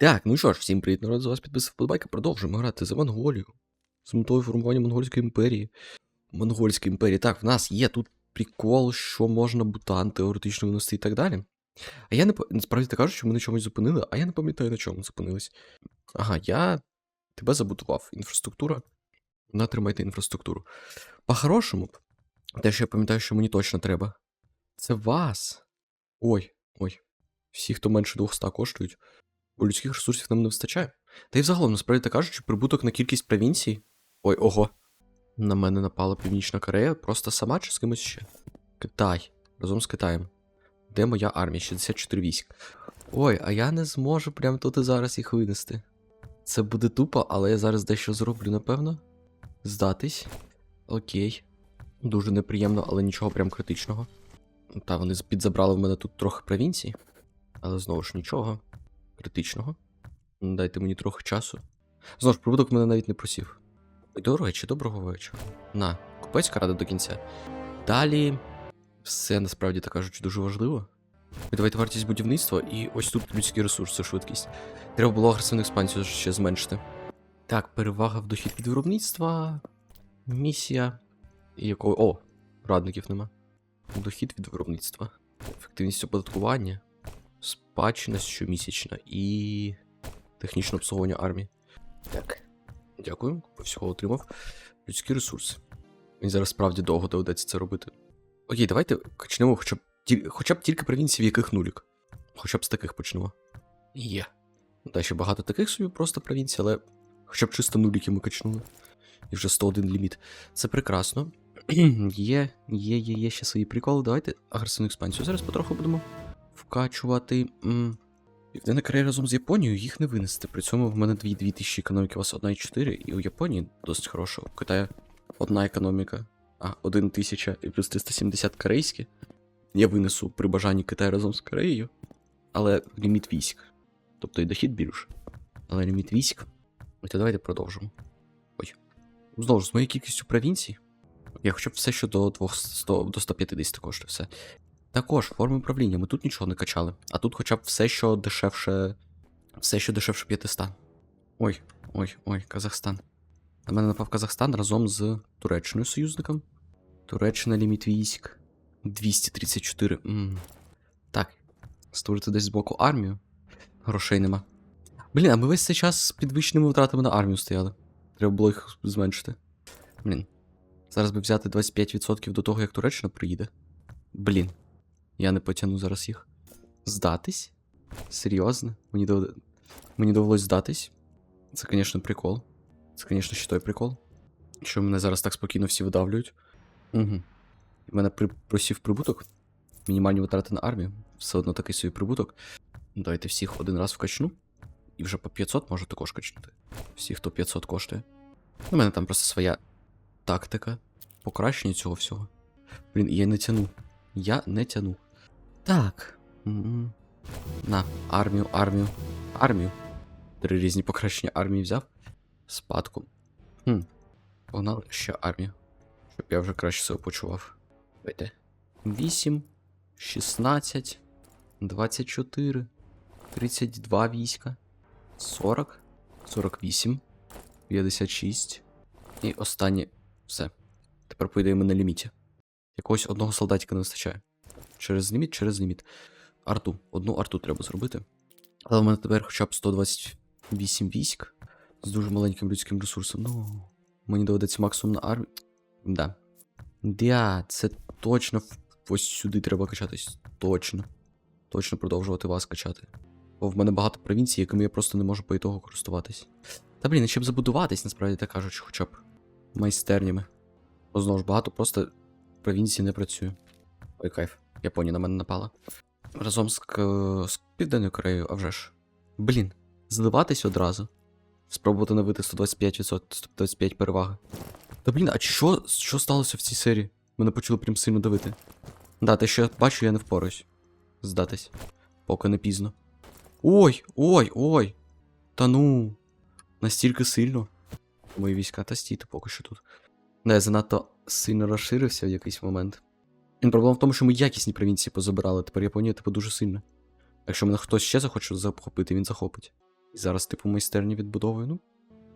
Так, ну що ж, всім привіт, народ, з вас підписав подбайка. Продовжуємо грати за Монголію. З метою формування Монгольської імперії. Монгольської імперії. Так, в нас є тут прикол, що можна бутан теоретично винести і так далі. А я не насправді так що ми на чомусь зупинили, а я не пам'ятаю, на чому зупинились. Ага, я тебе забудував. Інфраструктура. Натримайте інфраструктуру. По-хорошому те, що я пам'ятаю, що мені точно треба. Це вас. Ой, ой. Всі, хто менше 200 коштують. Бо людських ресурсів нам не вистачає. Та й взагалом, насправді так кажучи, прибуток на кількість провінцій. Ой, ого. На мене напала Північна Корея, просто сама чи з кимось ще? Китай. Разом з Китаєм. Де моя армія? 64 військ. Ой, а я не зможу прямо тут і зараз їх винести. Це буде тупо, але я зараз дещо зроблю, напевно. Здатись. Окей. Дуже неприємно, але нічого прям критичного. Та, вони підзабрали в мене тут трохи провінцій. Але знову ж нічого критичного. Дайте мені трохи часу. Знову ж, прибуток мене навіть не просів. Ой, До речі, доброго вечора. На, купецька рада до кінця. Далі. Все насправді так кажучи дуже важливо. І давайте вартість будівництва, і ось тут людські ресурси, швидкість. Треба було агресивну експансію ще зменшити. Так, перевага в дохід від виробництва. Місія. І якого. О, радників нема. Дохід від виробництва. Ефективність оподаткування спадщина щомісячна і технічне обслуговування армії. Так. Дякую, всього отримав. Людські ресурси. Мені зараз справді довго доведеться це робити. Окей, давайте почнемо хоча б, хоча б тільки провінції, в яких нулік. Хоча б з таких почнемо. Є. Та ще багато таких собі просто провінцій, але хоча б чисто нуліки ми качнули. І вже 101 ліміт. Це прекрасно. є, є, є, є ще свої приколи. Давайте агресивну експансію зараз потроху будемо вкачувати. Південна Корея разом з Японією їх не винести. При цьому в мене 2 тисячі економіки, у вас 1,4, і у Японії досить хороша. У Китаю одна економіка, а 1 тисяча і плюс 370 корейські. Я винесу при бажанні Китай разом з Кореєю, але ліміт військ. Тобто і дохід більше. Але ліміт військ. І то давайте продовжимо. Ой. Знову ж, з моєю кількістю провінцій. Я хоча б все, що до 200, до 150 коштує все. Також форми управління. Ми тут нічого не качали. А тут хоча б все, що дешевше. Все, що дешевше 500. Ой, ой, ой, Казахстан. На мене напав Казахстан разом з Туреччиною союзником. Туреччина ліміт військ. 234. м Так. Створити десь збоку армію. Грошей нема. Блін, а ми весь цей час з підвищеними втратами на армію стояли. Треба було їх зменшити. Блін. Зараз би взяти 25% до того, як Туреччина приїде. Блін. Я не потягну зараз їх. Здатись? Серйозно? Мені дов... Мені довелось здатись. Це, звісно, прикол. Це, звісно, ще той прикол. Що мене зараз так спокійно всі видавлюють. Угу. У мене при... просів прибуток. Мінімальні витрати на армію. Все одно такий собі прибуток. Давайте всіх один раз вкачну. І вже по 500 можу також качнути. Всі, хто 500 коштує. У мене там просто своя тактика. Покращення цього всього. Блін, я не тяну. Я не тяну. Так. На, армію, армію, армію. Три різні покращення армії взяв. Спадку. Хм. Погнали ще армію. Щоб я вже краще себе почував. Давайте. 8, 16, 24, 32 війська, 40, 48, 56. І останнє все. Тепер поїдаємо на ліміті. Якогось одного солдатика не вистачає. Через ліміт, через ліміт. Арту. Одну арту треба зробити. Але в мене тепер хоча б 128 військ з дуже маленьким людським ресурсом. Ну, мені доведеться максимум на армію. Да. Да, це точно ось сюди треба качатись. Точно. Точно продовжувати вас качати. Бо в мене багато провінцій, якими я просто не можу по ітогу користуватись. Та блін, щоб забудуватись, насправді так кажучи, хоча б майстернями. Бо знову ж багато просто провінцій не працює. Ой, кайф. Японія на мене напала. Разом з, з Південною Кореєю, а вже ж. Блін, зливатись одразу. Спробувати навити 125%, 125 переваги. Та блін, а що, що сталося в цій серії? Мене почали прям сильно давити. Да, те, що я бачу, я не впораюсь. Здатись. Поки не пізно. Ой, ой, ой. Та ну. Настільки сильно. Мої війська та стійте поки що тут. Не, я занадто сильно розширився в якийсь момент. І проблема в тому, що ми якісні провінції позабирали. Тепер Японія, типу, дуже сильна. Якщо мене хтось ще захоче захопити, він захопить. І зараз типу майстерні відбудовую. Ну,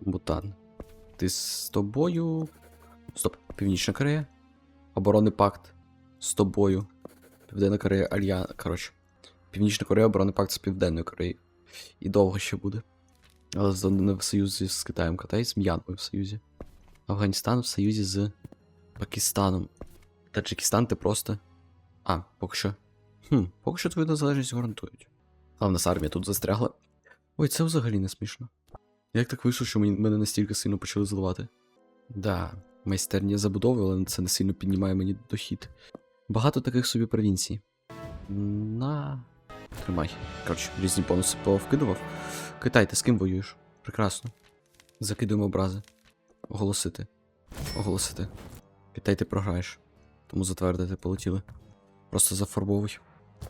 Бутан. Ти з тобою. Стоп, Північна Корея. Оборонний пакт з тобою. Південна Корея Альян. Коротше. Північна Корея, оборонний пакт з Південною Кореєю. І довго ще буде. Але в союзі з Китаєм, Китай з М'янмою в союзі. Афганістан в союзі з Пакистаном. Таджикистан ти просто. А, поки що. Хм, поки що твою незалежність гарантують. А в нас армія тут застрягла. Ой, це взагалі не смішно. Як так вийшло, що мене настільки сильно почали зливати? Да, майстерня забудови, але це не сильно піднімає мені дохід. Багато таких собі провінцій. На. Тримай. Коротше, різні бонуси повкидував. Китай, ти з ким воюєш? Прекрасно. Закидуємо образи. Оголосити. Оголосити. Китай, ти програєш. Тому затвердити полетіли. Просто зафарбовуй.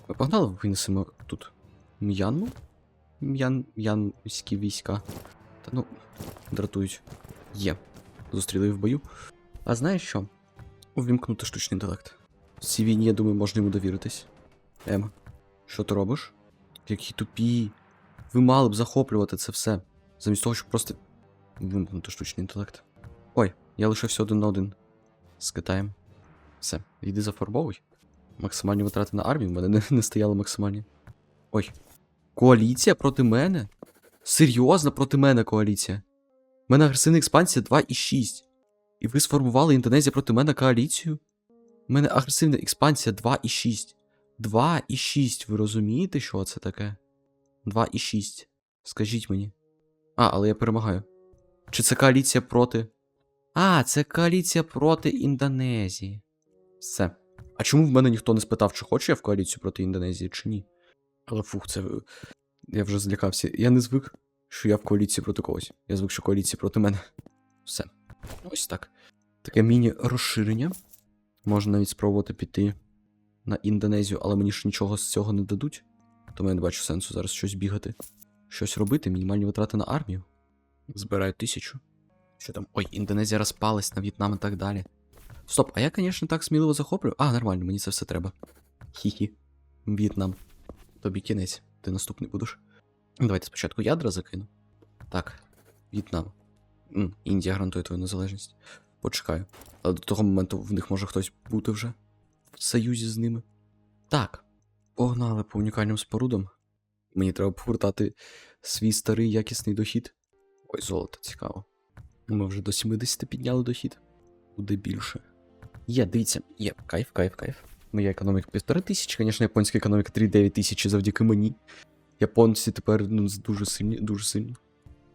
Ми погнали, винесемо тут. М'янму? М'ян. М'янські війська. Та ну, дратують. Є. Зустріли в бою. А знаєш що? Увімкнути штучний інтелект. В цій війні, я думаю, можна йому довіритись. Ем, що ти робиш? Які тупі. Ви мали б захоплювати це все. Замість того, щоб просто вимкнути штучний інтелект. Ой, я лишився один на один з Китаєм. Все, йди зафарбовуй. Максимальні витрати на армію в мене не, не стояли максимальні. Ой. Коаліція проти мене? Серйозно проти мене коаліція. У мене агресивна експансія 2,6. І ви сформували Індонезія проти мене коаліцію? У мене агресивна експансія 2,6. 2,6. Ви розумієте, що це таке? 2,6. Скажіть мені. А, але я перемагаю. Чи це коаліція проти. А, це коаліція проти Індонезії. Все. А чому в мене ніхто не спитав, чи хочу я в коаліцію проти Індонезії, чи ні? Але фух, це. Я вже злякався. Я не звик, що я в коаліції проти когось. Я звик, що коаліція проти мене. Все. Ось так. Таке міні-розширення. Можна навіть спробувати піти на Індонезію, але мені ж нічого з цього не дадуть. Тому я не бачу сенсу зараз щось бігати. Щось робити, мінімальні витрати на армію. Збираю тисячу. Що там? Ой, Індонезія розпалась на В'єтнам і так далі. Стоп, а я, звісно, так сміливо захоплюю. А, нормально, мені це все треба. Хі-хі. В'єтнам. Тобі кінець, ти наступний будеш. Давайте спочатку ядра закину. Так, В'єтнам. Індія гарантує твою незалежність. Почекаю. Але до того моменту в них може хтось бути вже в союзі з ними. Так, погнали по унікальним спорудам. Мені треба повертати свій старий якісний дохід. Ой, золото цікаво. Ми вже до 70 підняли дохід. Буде більше. Є, дивіться, є, кайф, кайф, кайф. Моя економіка півтори тисячі, звісно, японська економіка 3-9 тисячі завдяки мені. Японці тепер ну, дуже сильні, дуже сильні.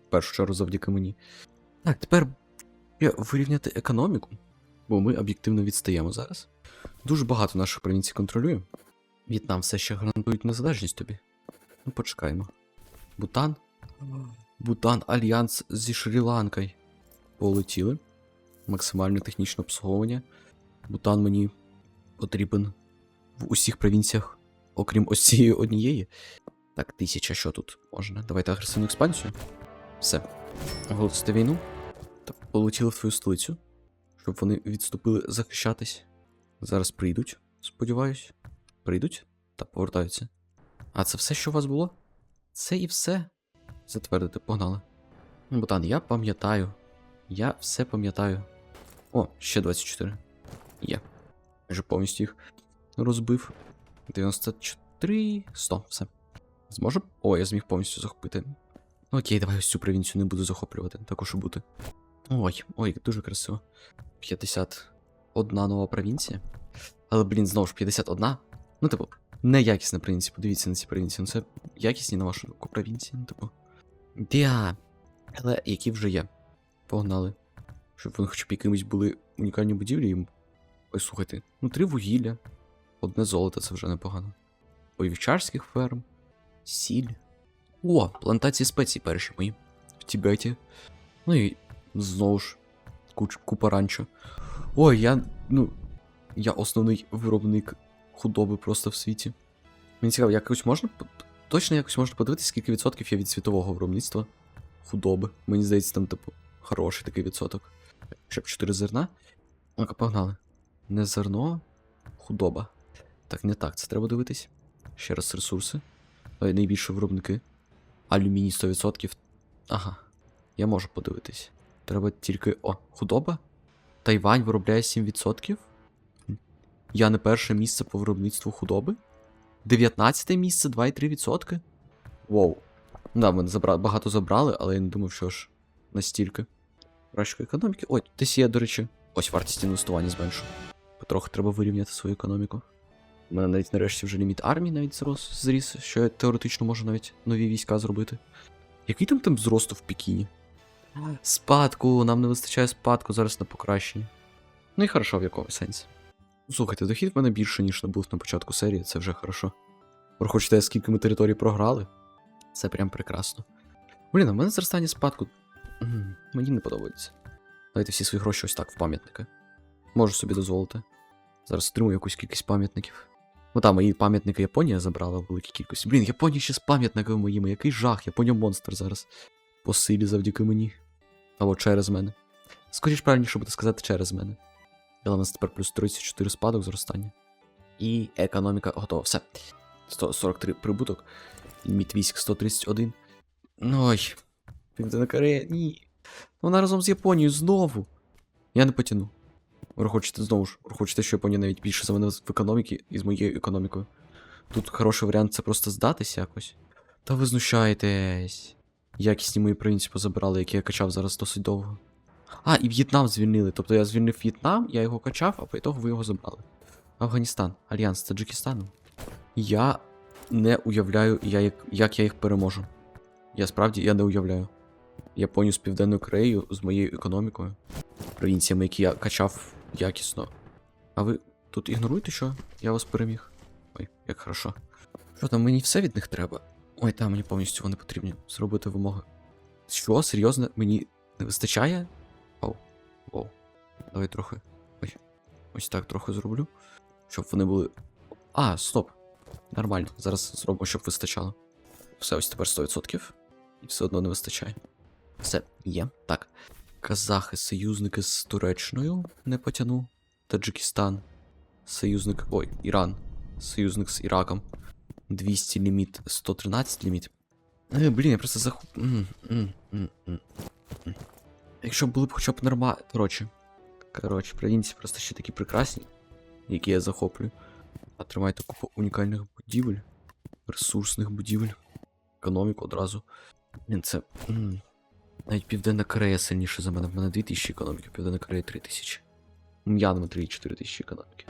В першу чергу завдяки мені. Так, тепер я вирівняти економіку, бо ми об'єктивно відстаємо зараз. Дуже багато наших провінцій контролює. В'єтнам все ще гарантують незалежність тобі. Ну, почекаємо. Бутан. Бутан Альянс зі Шрі-Ланкою. Полетіли. Максимальне технічне обслуговування. Бутан мені потрібен в усіх провінціях, окрім ось цієї однієї. Так, тисяча, що тут можна? Давайте агресивну експансію. Все. Оголосити війну. Так, полетіли в твою столицю, щоб вони відступили захищатись. Зараз прийдуть, сподіваюсь. Прийдуть та повертаються. А це все, що у вас було? Це і все. Затвердити, погнали. Ботан, я пам'ятаю. Я все пам'ятаю. О, ще 24. Є. Вже повністю їх розбив. 94. 100, все. Зможу? О, я зміг повністю захопити. Ну, Окей, давай ось цю провінцію не буду захоплювати, також бути. Ой, ой, дуже красиво. 51 нова провінція. Але, блін, знову ж 51. Ну, типу, неякісна провінція. Подивіться на ці провінції. Ну, це якісні на вашу думку провінції, ну, типу. Діа. Але які вже є. Погнали. Щоб вони хоча б якимись були унікальні будівлі їм. Ой, слухайте, ну три вугілля. Одне золото це вже непогано. Ой, вівчарських ферм. Сіль. О, плантації спецій перші мої. В Тібеті. Ну і знову ж куч, купа ранчо. Ой, я. ну. Я основний виробник худоби просто в світі. Мені цікаво, якось можна. Точно якось можна подивитися, скільки відсотків є від світового виробництва худоби. Мені здається, там, типу, хороший такий відсоток. Щоб 4 зерна. Ну-ка, погнали. Не зерно, худоба. Так, не так, це треба дивитись. Ще раз ресурси. Ой, найбільше виробники. Алюміній 100%. Ага. Я можу подивитись. Треба тільки. О, худоба? Тайвань виробляє 7%? Я не перше місце по виробництву худоби? 19 місце 2,3%? Воу. Да, ми забра... багато забрали, але я не думав, що ж настільки. Кращої економіки. Ой, десь є, до речі. Ось вартість інвестування зменшу. Потроху треба вирівняти свою економіку. У мене навіть нарешті вже ліміт армії навіть зрос, зріс, що я теоретично можу навіть нові війська зробити. Який там темп зросту в Пекіні? Спадку, нам не вистачає спадку зараз на покращення. Ну і хорошо в якомусь сенсі. Слухайте, дохід в мене більше, ніж не був на початку серії, це вже хорошо. Хочете, скільки ми територій програли? Це прям прекрасно. Блін, а в мене зростання спадку. Мені не подобається. Давайте всі свої гроші ось так в пам'ятники. Можу собі дозволити. Зараз отримую якусь кількість пам'ятників. Ну там, мої пам'ятники Японія забрала в великій кількості. Блін, Японія ще з пам'ятниками моїми. Який жах, Японія монстр зараз. По силі завдяки мені. Або через мене. Скоріш правильніше буде сказати через мене. Але у нас тепер плюс 34 спадок зростання. І економіка готова. Все. 143 прибуток. Ліміт військ 131. Ой. Південна Корея, ні. Вона разом з Японією знову. Я не потяну. Хочете знову ж, хочете, що Японія навіть більше за мене в економіки і з моєю економікою. Тут хороший варіант це просто здатися якось. Та ви знущаєтесь. Якісні мої провінції позабирали, які я качав зараз досить довго. А, і В'єтнам звільнили. Тобто я звільнив В'єтнам, я його качав, а по ітогу ви його забрали. Афганістан, Альянс з Таджикистаном. Я не уявляю, я, як, як я їх переможу. Я справді я не уявляю. Японію з Південною Кореєю з моєю економікою, провінціями, які я качав якісно. А ви тут ігноруєте, що я вас переміг? Ой, як хорошо. Що там, мені все від них треба? Ой, там мені повністю вони потрібні. Зробити вимоги. Що, серйозно, мені не вистачає? Оу, оу. Давай трохи. Ой. Ось так трохи зроблю. Щоб вони були. А, стоп. Нормально. Зараз зробимо, щоб вистачало. Все, ось тепер 100%. І все одно не вистачає. Все, є. Так. Казахи, союзники з Туреччиною не потяну. Таджикистан. Союзник. Ой, Іран. Союзник з Іраком. 200 ліміт, 113 ліміт. Е, блін, я просто. М, м, м, м, м. Якщо були б хоча б норма. Коротше. Коротше, провінції просто ще такі прекрасні, які я захоплюю. Отримайте купу унікальних будівель, ресурсних будівель, економіку одразу. Блін, це. м. Навіть Південна Корея сильніша за мене. В мене 2000 економіки, Південна Корея 3000. М'янма 3-4 тисячі економіки.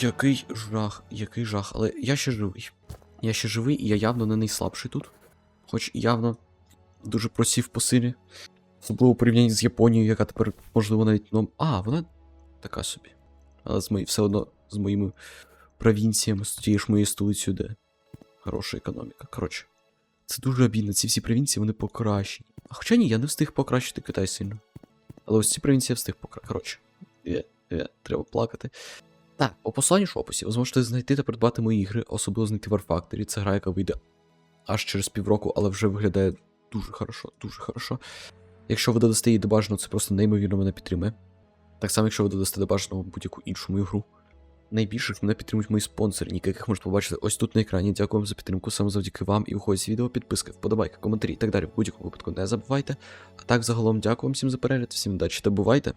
Який жах, який жах. Але я ще живий. Я ще живий, і я явно не найслабший тут. Хоч явно дуже просів по силі. Особливо у порівнянні з Японією, яка тепер, можливо, навіть. Ну, а, вона така собі. Але з мої, все одно з моїми провінціями, з тією ж моєю столицею, де хороша економіка. Коротше, це дуже обідно. Ці всі провінції вони покращені. Хоча ні, я не встиг покращити Китай сильно. Але ось ці провінції я встиг покращити. Коротше, е, е, треба плакати. Так, по посланню ж описі ви зможете знайти та придбати мої ігри, особливо знайти War Factory. Це гра, яка вийде аж через півроку, але вже виглядає дуже хорошо, дуже хорошо. Якщо ви додасте її до бажаного, це просто неймовірно мене підтримує. Так само, якщо ви додасте до бажаного будь-яку іншу мою гру. Найбільше ж мене підтримують мої спонсори, яких можете побачити ось тут на екрані. Дякую вам за підтримку, саме завдяки вам і виходить з відео, підписки, вподобайки, коментарі і так далі. В будь-якому випадку не забувайте. А так, загалом, дякую вам всім за перегляд, всім удачі та бувайте!